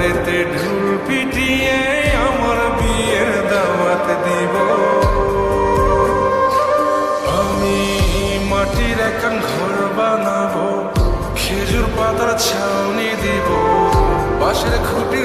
ওপরেতে ঢুল পিটিয়ে আমার বিয়ের দাওয়াত দিব। আমি মাটির এখন ঘর বানাবো, খেজুর পাতার ছাউনি দিব, বাঁশের বেড়া